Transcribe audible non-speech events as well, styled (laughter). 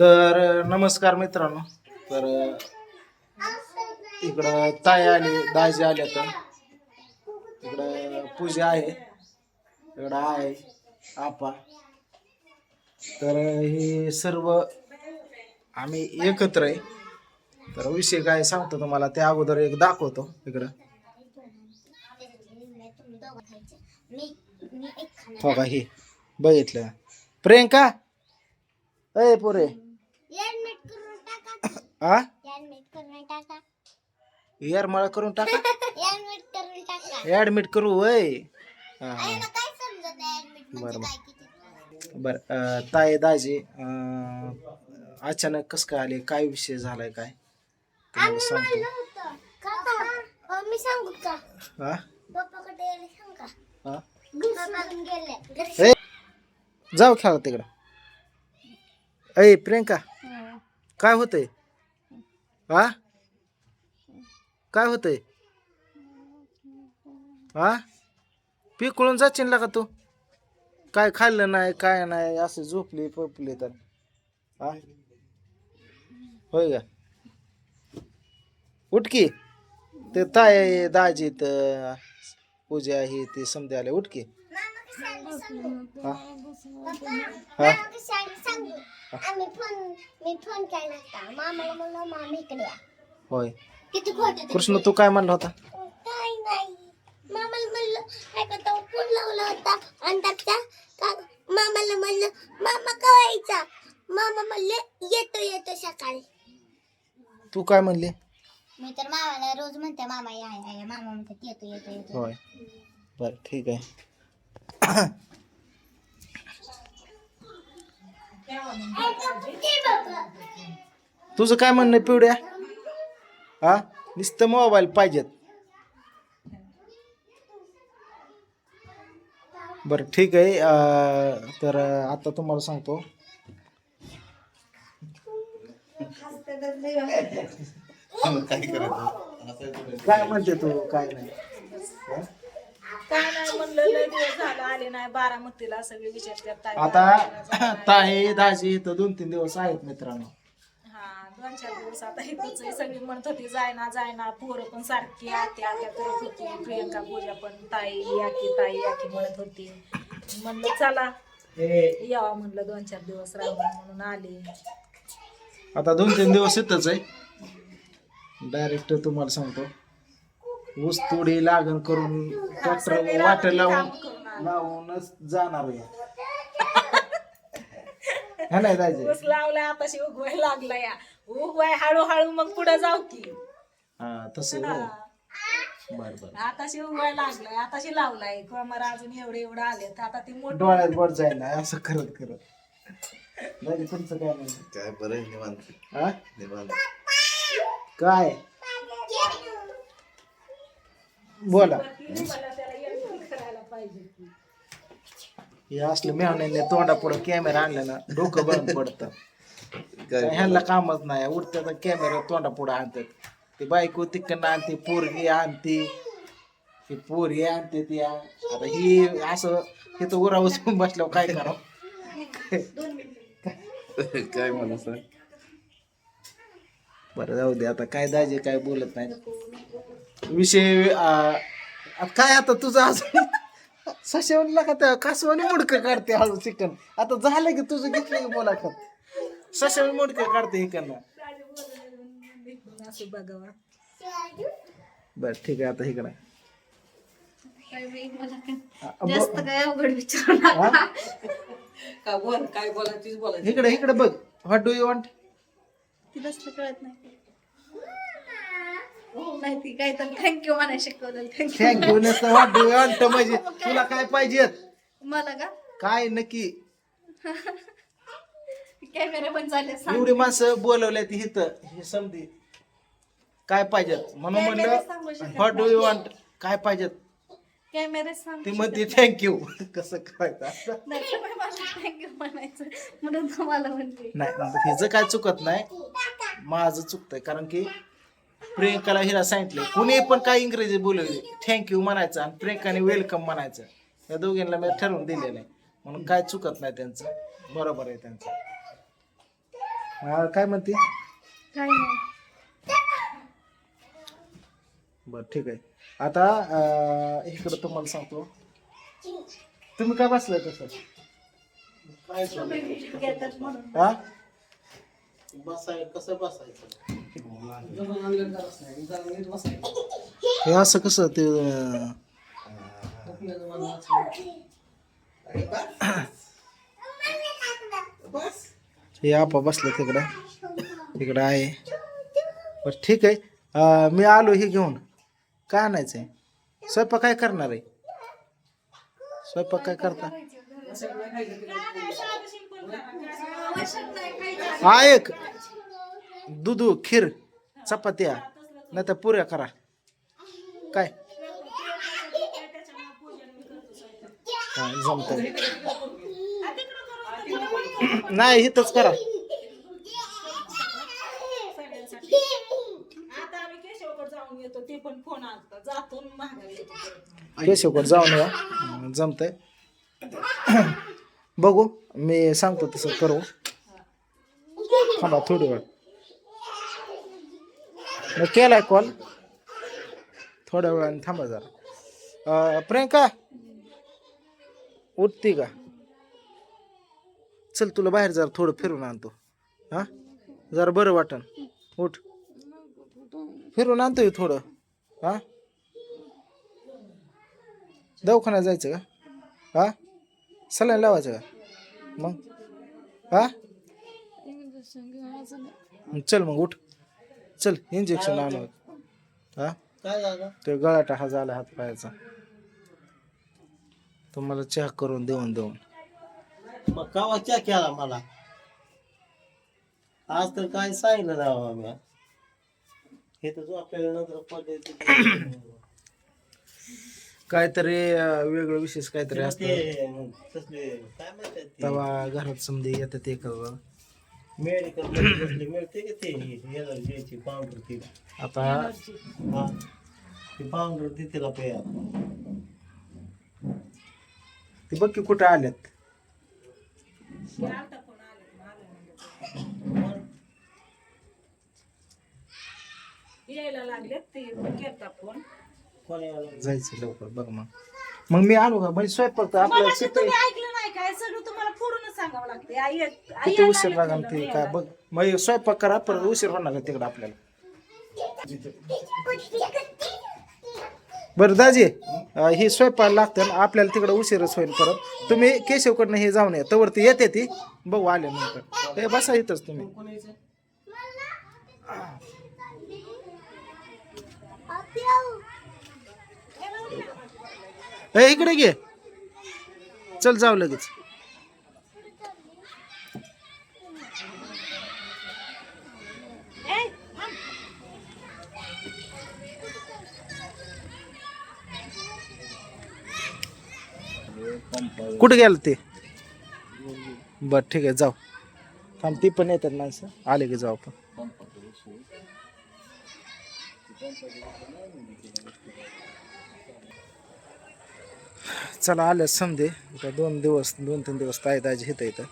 तर नमस्कार मित्रांनो. तर इकडं ताई आली दाजी आल्या तर. इकडं पूजा आहे. इकडं आहे आपा तर हे सर्व आम्ही एकत्र आहे. तर विषय काय सांगतो तुम्हाला त्या अगोदर एक दाखवतो इकडं. हो का हे बघितलं. प्रियंका? अय पोरे. आ? यार करून टाका. ऍडमिट (laughs) करू वय. हा बरं बरं ताई दाजी अचानक कस काय आले? काय विषय झालाय काय? सांगतो. हा हा जाऊ खेळा तिकडं. अय प्रियंका. काय होतंय? हा काय होतंय? हा पिकळून जाशील का तू? काय खाल्लं नाही काय नाही असं झोपली पपली तर. हा होय का? उठकी ते ताय दाजी तर पूजा ही ती समजा आले उठकी आम्ही फोन मी फोन केला होता मामाला म्हणलं मामा इकडे या होय किती खोटे कृष्ण तू काय म्हणला होता? काय नाही मामाला म्हणलं काय करता फोन लावला होता अंदाजचा का मामाला म्हणलं मामा कवा यायचा मामा म्हणले येतो येतो सकाळी तू काय म्हणली? मी तर मामाला रोज म्हणते मामा या या या. मामा म्हणतात येतो येतो येतो. होय. बर ठीक आहे. तुझं काय म्हणणं आहे, पिवड्या? हा? नुसतं मोबाईल पाहिजेत. बरं ठीक आहे. तर आता तुम्हाला सांगतो. काय म्हणते तू? काय नाही. काय नाही म्हणलं लय दिवस झालं आले नाही बारामतीला सगळे विचारतात ताई आता ताई दाजी इथं दोन तीन दिवस आहेत मित्रांनो. हा दोन चार दिवस आता इथंच आहे. सगळी म्हणत होती जायना जायना पोरं पण सारखी आत्या आत्या करत होती. प्रियंका पूजा पण ताई याकी ताई याकी म्हणत होती. म्हणलं चला. हे. यावा म्हणलं दोन चार दिवस राहून म्हणून आले. आता दोन तीन दिवस इथंच आहे. डायरेक्ट तुम्हाला सांगतो. ऊस तोडी लागण करून ट्रॅक्टर वाट लावून लावूनच जाणार आहे. हा नाही दाजी? ऊस लावलाय आताशी उगवाय लागला या उगवाय हळूहळू मग पुढे जाऊ की. हा तसं बर बर. आताशी उगवाय लागलाय आताशी लावलाय. कमर अजून एवढे एवढं आले तर आता ती मोठी डोळ्यात वर जाईल असं करत करत. तुमचं काय नाही काय बरं आहे, निवांत. हा? निवांत. काय? बोला. मला त्याला एंट्री करायला पाहिजे की. हे असलं मेहण्याने तोंडा पुढे कॅमेरा आणला ना डोकं बंद पडतं. ह्यांना कामच नाही. उठत्याचा कॅमेरा तोंडा पुढे आणतात. ती बायको तिकडनं आणते पोरगी आणते. ती पोरगी आणते ती. आता ही असं तिथं उरा बसून बसल्यावर काय करावं? काय मला सांग बरं जाऊ दे. आता काय दाजे काय बोलत नाही विषय आ, आता काय आता तुझं असं सशेवणला का त्या कासवाने मुडकं काढते हळू चिकन? आता झालं की तुझं घेतलं की मुलाखत? सशेवन मुडकं काढते इकडनं असं बघावा. बर ठीक आहे आता इकडं. जास्त काय अवघड विचारू नका. का बोल काय बोला तीच बोला इकडे इकडे बघ. व्हॉट डू यू वॉन्ट तर कळत नाही. नाही ती काय तर थँक्यू म्हणाय शिकवलं. थँक्यू थँक्यू नसतं (laughs) म्हणजे तुला काय पाहिजे? मला का? काय नक्की? कॅमेरा पण सांग. एवढी माणसं बोलवल्या ती हे समधी. काय पाहिजे? म्हणून सांगू म्हणलं व्हॉट डू यू वॉन्ट काय पाहिजे? कॅमेरा सांग ती म्हणते थँक्यू (laughs) कसं करायचं असं? नाही तुम्ही मला थँक्यू म्हणायचं. म्हणून तुम्हाला म्हणते. नाही हिचं काय चुकत नाही. माझं चुकतंय कारण की प्रियंकाला हिला सांगितलं कुणी पण काय इंग्रजी बोलवली थँक्यू म्हणायचं आणि प्रियंकाने वेलकम म्हणायचं. या दोघींना मी ठरवून दिलेलं आहे. म्हणून काय चुकत नाही त्यांचं. बरोबर आहे त्यांचं. हा, काय म्हणते? काय नाही. बर ठीक आहे. आता अं, इकडं तुम्हाला सांगतो. तुम्ही काय बसलाय तसं? हा? बसाय कसं बसायचं? हे असं कसं ते हे आपा बसलं तिकडं तिकडं आहे. बर ठीक आहे. मी आलो हे घेऊन. काय आणायचं आहे स्वयंपाक काय करणार आहे? स्वयंपाक काय करता? हा एक. दूध खीर. चपात्या नाही तर पुऱ्या करा. काय? जमतंय. नाही इथंच करा. केशवकडे जाऊन या. जमतंय. बघू मी सांगतो तसं करू. थांबा थोडी वेळ. मी केलाय कॉल थोड्या वेळाने थांबा जरा. अं, प्रियंका? उठती का? चल तुला बाहेर जरा थोडं फिरून आणतो. हा? जरा बरं वाटन. उठ. फिरून आणतोय थोडं. हा? दवाखान्यात जायचं का? हा? सलाईन लावायचं का? मग? हा? चल मग उठ. चल इंजेक्शन आणू हा? तो गळाटा हा झाला हात पायाचा तुम्हाला चहा करून देऊन देऊन. मग कावा च्या केला मला? आज तर काय सांगितलं राव आम्ही हे तर आपल्याला नंतर पडले (coughs) काहीतरी वेगळं विशेष काहीतरी असतं. तसले काय म्हणतात तेव्हा घरात समजे येतात ते करतात मेडिकलमध्ये मिळते की ते? एलर्जीची पावडर ती. आता हा. ती पावडर ती तिला प्या ते बघ की कुठे आल्यात. आलता आले? यायला लागले ते केलता फोन. कोणी आलं जायचं लवकर बघ मग. मग मी आलो का? म्हणजे स्वयंपाक तर तुम्ही ऐकलं नाही काय सगळं तुम्हाला फोडूनच सांगावं लागते आई आई किती उशीर लागले लागेल ते काय. बघ मग स्वयंपाक करा परत उशीर होणार का तिकडे आपल्याला. बरं दाजी अं, ही स्वयंपाक लागतं आपल्याला तिकडे उशीरच होईल परत. तुम्ही केशवकडनं हे जाऊन या. तवर ती येते ती. बघू आल्यानंतर हे बसा इथंच तुम्ही. ए इकडे घे. चल जाऊ लगेच. कुठं गेलं ते? बर ठीक आहे जाऊ. थांब ती पण येतात माणसं. आले की जाऊ आपण. चला आल्या समजे दोन दिवस दोन तीन दिवस ताय दाजी येतं इथं.